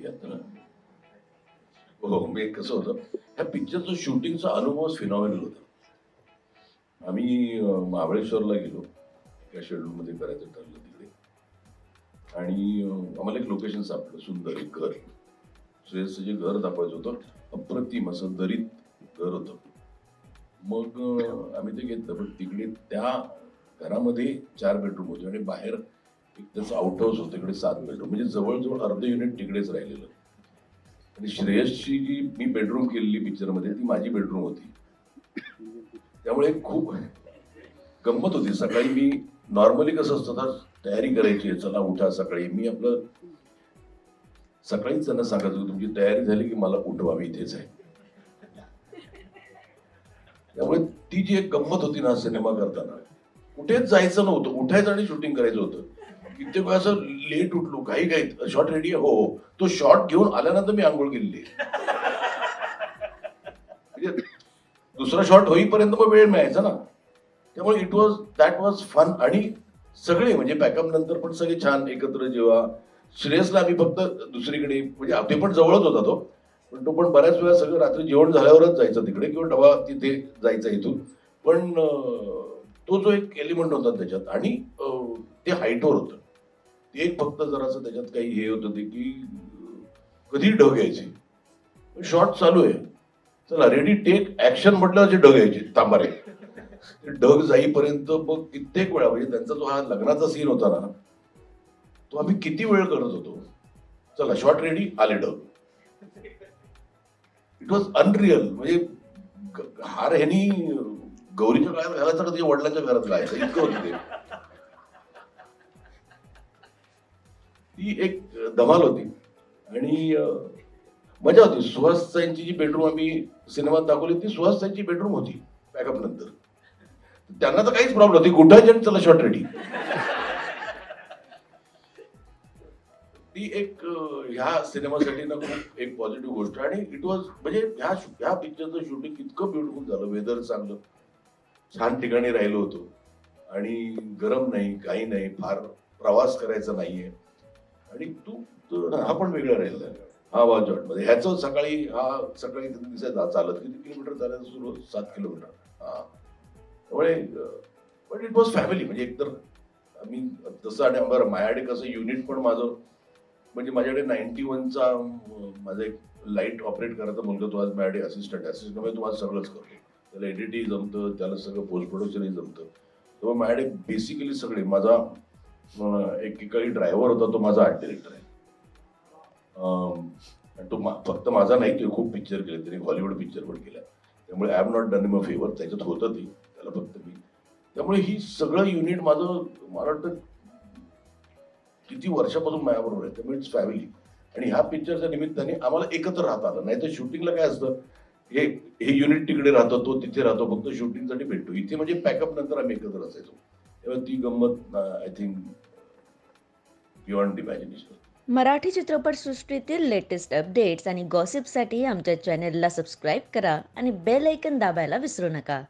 यात्रा. हो, हो मी कसं होतं ह्या पिक्चरचं शूटिंगचा अनुभव फिनॉमिनल होता. आम्ही महाबळेश्वरला गेलो त्या शेड्यूलमध्ये करायचं ठरलं तिकडे. आणि आम्हाला एक लोकेशन सापडलं सुंदर एक घर. श्रेयसचं जे घर दाखवायचं होतं अप्रतिम असं दरीत घर होतं. मग आम्ही ते घेतलं पण तिकडे त्या घरामध्ये चार बेडरूम होते आणि बाहेर त्याचं आउट हाऊस होतं इकडे सात बेडरूम म्हणजे जवळजवळ अर्ध युनिट तिकडेच राहिलेलं. आणि श्रेयसची जी मी बेडरूम केलेली पिक्चरमध्ये ती माझी बेडरूम होती. त्यामुळे खूप गंमत होती. सकाळी मी नॉर्मली कसं असतं तर तयारी करायची आहे चला उठा सकाळी. मी आपलं सकाळीच त्यांना सांगत होतो तुमची तयारी झाली की मला उठवा मी इथेच आहे. त्यामुळे ती जी एक गंमत होती ना सिनेमा करताना कुठेच जायचं नव्हतं. उठायचं आणि शूटिंग करायचं होतं. कित्येक वेळा असं लेट उठलो काही काही शॉर्ट रेडी हो हो. तो शॉर्ट घेऊन आल्यानंतर मी आंघोळ केलेली म्हणजे दुसरा शॉर्ट होईपर्यंत मग वेळ मिळायचा ना. त्यामुळे it was that was fun आणि सगळे म्हणजे पॅकअप नंतर पण सगळे छान एकत्र जेव्हा श्रेयसला आम्ही फक्त दुसरीकडे म्हणजे ते पण जवळच होता तो. पण तो पण बऱ्याच वेळा सगळं रात्री जेवण झाल्यावरच जायचा तिकडे किंवा डबा तिथे जायचा इथून. पण तो जो एक एलिमेंट होता त्याच्यात आणि ते हाईटवर होतं. एक फक्त जरासं त्याच्यात काही हे होतं ते की कधी ढग यायचे? शॉर्ट चालू आहे. चला रेडी टेक ऍक्शन म्हटलं जे ढग यायचे तांबारे. ते ढग जाईपर्यंत मग कित्येक वेळा म्हणजे त्यांचा जो हा लग्नाचा सीन होता ना तो आम्ही किती वेळ करत होतो? चला शॉर्ट रेडी आले ढग इट वॉज अनरिअल म्हणजे हार ह्यानी गौरीच्या काळात घालायचा का? तुझ्या वडिलांच्या घरात घालायचं. इतकं होतं ते. ती एक धमाल होती. आणि मजा होती. सुहास साईंची जी बेडरूम आम्ही सिनेमात दाखवली ती सुहास बेडरूम होती पॅकअप नंतर. त्यांना तर काहीच प्रॉब्लेम होती कुठायचे चला शॉर्ट रेडी ती एक ह्या सिनेमासाठी ना खूप एक पॉझिटिव्ह गोष्ट. आणि इट वॉज म्हणजे ह्या ह्या पिक्चरचं शूटिंग इतकं ब्युटिफुल झालं. वेदर चांगलं. छान ठिकाणी राहिलो होतो. आणि गरम नाही काही नाही. फार प्रवास करायचा नाहीये. आणि तू हा पण वेगळा राहिला हा वा मध्ये ह्याचं सकाळी हा सकाळी दिसायचा चालत. किती किलोमीटर चालायचं सुरू? सात किलोमीटर. हा. त्यामुळे पण इट वॉज फॅमिली म्हणजे एकतर मी तसं आणि बरं माझ्याकडे कसं युनिट पण माझं म्हणजे माझ्याकडे नाईन्टी वनचा माझा एक लाइट ऑपरेट करायचा मुलगा तो आज माझ्याकडे असिस्टंट असिस्टंट म्हणजे तो आज सगळंच करतो त्याला एडिटही जमतं त्याला सगळं पोस्ट प्रोडक्शनही जमतं. तेव्हा माझ्याकडे बेसिकली सगळे माझा एकेकाळी ड्रायव्हर होता तो माझा आर्ट डिरेक्टर आहे. आणि तो फक्त माझा नाही तो खूप पिक्चर केले त्याने हॉलिवूड पिक्चर पण केला त्यामुळे आय एम नॉट डन इम अ फेवर त्याच्यात होतं ती त्याला फक्त मी. त्यामुळे ही सगळं युनिट माझं मला वाटतं किती वर्षापासून माझ्याबरोबर आहे. त्यामुळे इट्स फॅमिली आणि ह्या पिक्चरच्या निमित्ताने आम्हाला एकत्र राहता आलं. नाही तर शूटिंगला काय असतं? हे हे युनिट तिकडे राहतो तो तिथे राहतो. फक्त शूटिंगसाठी भेटतो. इथे म्हणजे पॅकअप नंतर आम्ही एकत्र असायचो. तेव्हा ती गंमत I think beyond imagination Marathi चित्रपटसृष्टीतील लेटेस्ट अपडेट्स आणि गॉसिपसाठी आमच्या चॅनेलला सबस्क्राईब करा आणि बेल ऐकन दाबायला विसरू नका.